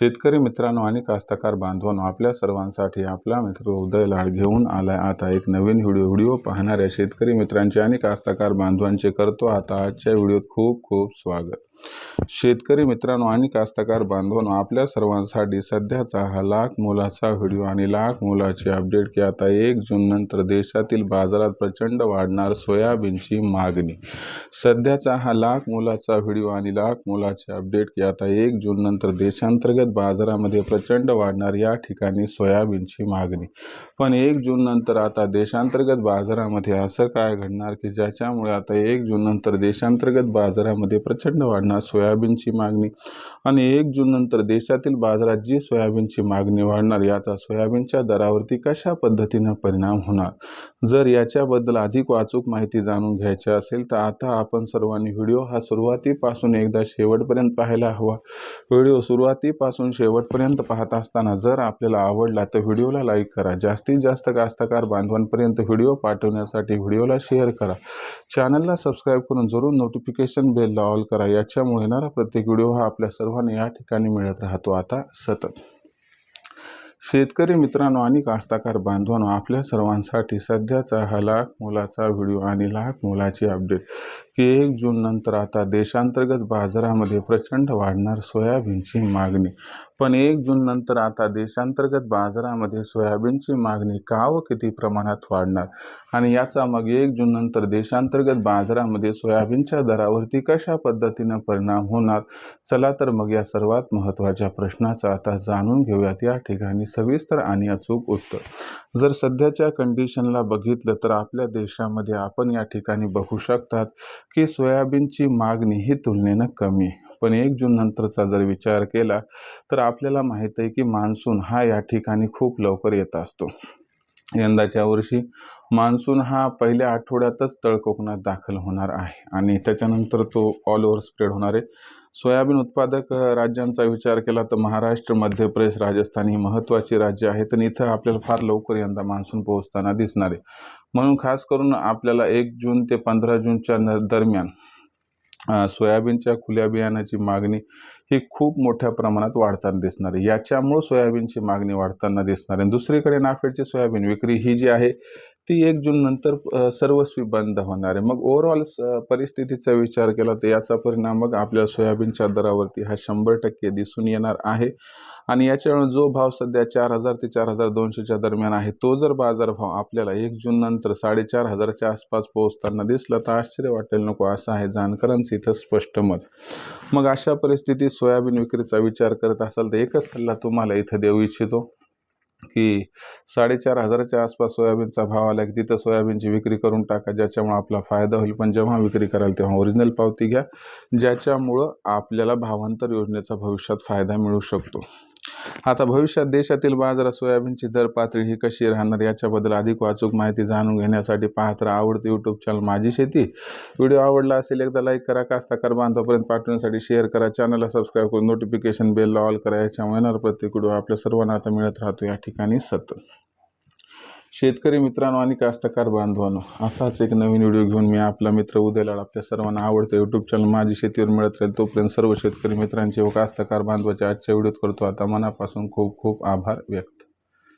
शेतकरी मित्रांनो आणि कास्तकार बांधवांनो आपल्या सर्वांसाठी आपला मित्र उदय लाड घेऊन आलाय. आता एक नवीन व्हिडिओ व्हिडिओ पाहणाऱ्या शेतकरी मित्रांचे आणि कास्तकार बांधवांचे करतो आता आजच्या व्हिडिओत खूप खूप स्वागत. शेतकरी मित्रांनो आणि कास्तकार बांधवांनो आपल्या सर्वांसाठी सध्याचा हा लाख मोलाचा व्हिडिओ आणि लाख मोलाची अपडेट की आता एक जून नंतर देशातील बाजारात प्रचंड वाढणार सोयाबीनची मागणी. सध्याचा हा लाख मोलाचा व्हिडिओ आणि लाख मोलाचे अपडेट की आता एक जून नंतर देशांतर्गत बाजारामध्ये प्रचंड वाढणार या ठिकाणी सोयाबीनची मागणी. पण एक जून नंतर आता देशांतर्गत बाजारामध्ये असं काय घडणार की ज्याच्यामुळे आता एक जून नंतर देशांतर्गत बाजारामध्ये प्रचंड वाढणार सोयाबीनची मागणी. आणि एक जून नंतर देशातील बाजारात जी सोयाबीनची मागणी वाढणार याचा सोयाबीनच्या दरावरती कशा पद्धतीनं परिणाम होणार? जर याच्याबद्दल अधिक वाचूक माहिती जाणून घ्यायची असेल तर आता आपण सर्वांनी व्हिडिओ हा सुरुवातीपासून एकदा शेवटपर्यंत पाहायला हवा. व्हिडिओ सुरुवातीपासून शेवटपर्यंत पाहत असताना जर आपल्याला आवडला तर व्हिडिओला लाईक करा. जास्तीत जास्त कास्तकार बांधवांपर्यंत व्हिडिओ पाठवण्यासाठी व्हिडिओला शेअर करा. चॅनलला सबस्क्राईब करून जरूर नोटिफिकेशन बेलला ऑल करा. याची याच्यामुळे येणारा? प्रत्येक व्हिडिओ हा आपल्या सर्वांना या ठिकाणी मिळत राहतो. आता सतत. शेतकरी मित्रांनो आणि कास्ताकार बांधवांनो आपल्या सर्वांसाठी सध्याचा हा लाख मोलाचा व्हिडिओ आणि लाख मोलाची अपडेट. की एक जून नंतर आता देशांतर्गत बाजारामध्ये प्रचंड वाढणार सोयाबीनची मागणी. पण एक जून नंतर आता देशांतर्गत बाजारामध्ये सोयाबीनची मागणी का व किती प्रमाणात वाढणार? आणि याचा मग एक जून नंतर देशांतर्गत बाजारामध्ये सोयाबीनच्या दरावरती कशा पद्धतीनं परिणाम होणार? चला तर मग या सर्वात महत्त्वाच्या प्रश्नाचं आता जाणून घेऊयात. या ठिकाणी सविस्तर आणि अचूक उत्तर. जर सध्याच्या कंडिशनला बघितलं तर आपल्या देशामध्ये आपण या ठिकाणी बघू शकतात की सोयाबीनची मागणी ही तुलनेनं कमी. आहे पण एक जून नंतरचा जर विचार केला तर आपल्याला माहीत आहे की मान्सून हा या ठिकाणी खूप लवकर येत असतो. यंदाच्या वर्षी मान्सून हा पहिल्या आठवड्यातच तळ कोकणात दाखल होणार आहे. आणि त्याच्यानंतर तो ऑल ओव्हर स्प्रेड होणार आहे. सोयाबीन उत्पादक राज्यांचा विचार केला तर महाराष्ट्र मध्य प्रदेश राजस्थान ही महत्त्वाची राज्य आहेत आणि इथं आपल्याला फार लवकर यंदा मान्सून पोहोचताना दिसणार आहे. म्हणून खास करून आपल्याला एक जून ते पंधरा जूनच्या न दरम्यान सोयाबीनच्या खुल्या बियाण्याची मागणी ही खूप मोठ्या प्रमाणात वाढताना दिसणार. आहे याच्यामुळं सोयाबीनची मागणी वाढताना दिसणार. आहे दुसरीकडे नाफेडची सोयाबीन विक्री ही जी आहे ती एक जून नंतर सर्वस्वी बंद होणार आहे. मग ओव्हरऑल परिस्थितीचा विचार केला तर याचा परिणाम मग आपल्या सोयाबीनच्या दरावरती हा शंभर टक्के दिसून येणार आहे. आणि याच्यामुळे जो भाव सध्या चार हजार ते चार हजार दोनशेच्या दरम्यान आहे तो जर बाजारभाव आपल्याला एक जून नंतर साडेचार हजारच्या आसपास पोहोचताना दिसला तर आश्चर्य वाटेल नको असं आहे जाणकारांचं इथं स्पष्ट मत. मग अशा परिस्थितीत सोयाबीन विक्रीचा विचार करत असाल तर एकच सल्ला तुम्हाला इथं देऊ इच्छितो. की साडेचार हजाराच्या आसपास सोयाबीनचा भाव आला की तिथं सोयाबीनची विक्री करून टाका ज्याच्यामुळं आपला फायदा होईल. पण जेव्हा विक्री कराल तेव्हा ओरिजिनल पावती घ्या ज्याच्यामुळं आपल्याला भावांतर योजनेचा भविष्यात फायदा मिळू शकतो. आता भविष्यात देशातील बाजारात सोयाबीनची दर पातळी ही कशी राहणार याच्याबद्दल अधिक वाचूक माहिती जाणून घेण्यासाठी पाहत राहा आवडते यूट्यूब चॅनल माझी शेती. व्हिडिओ आवडला असेल एकदा लाईक करा कास्ताकार बांधवापर्यंत पाठवण्यासाठी शेअर करा चॅनलला सबस्क्राईब करून नोटिफिकेशन बेलला ऑल करा याच्यामुळे येणार प्रत्येक व्हिडिओ आपल्या सर्वांना आता मिळत राहतो या ठिकाणी सतत. शेतकरी मित्रांनो आणि कास्तकार बांधवांनो असाच एक नवीन व्हिडिओ घेऊन मी आपला मित्र उदयलाड आपल्या सर्वांना आवडतं यूट्यूब चॅनल माझी शेतीवर मिळत राहील तोपर्यंत सर्व शेतकरी मित्रांचे व कास्तकार बांधवाच्या आजच्या व्हिडिओत करतो. आता मनापासून खूप खूप आभार व्यक्त.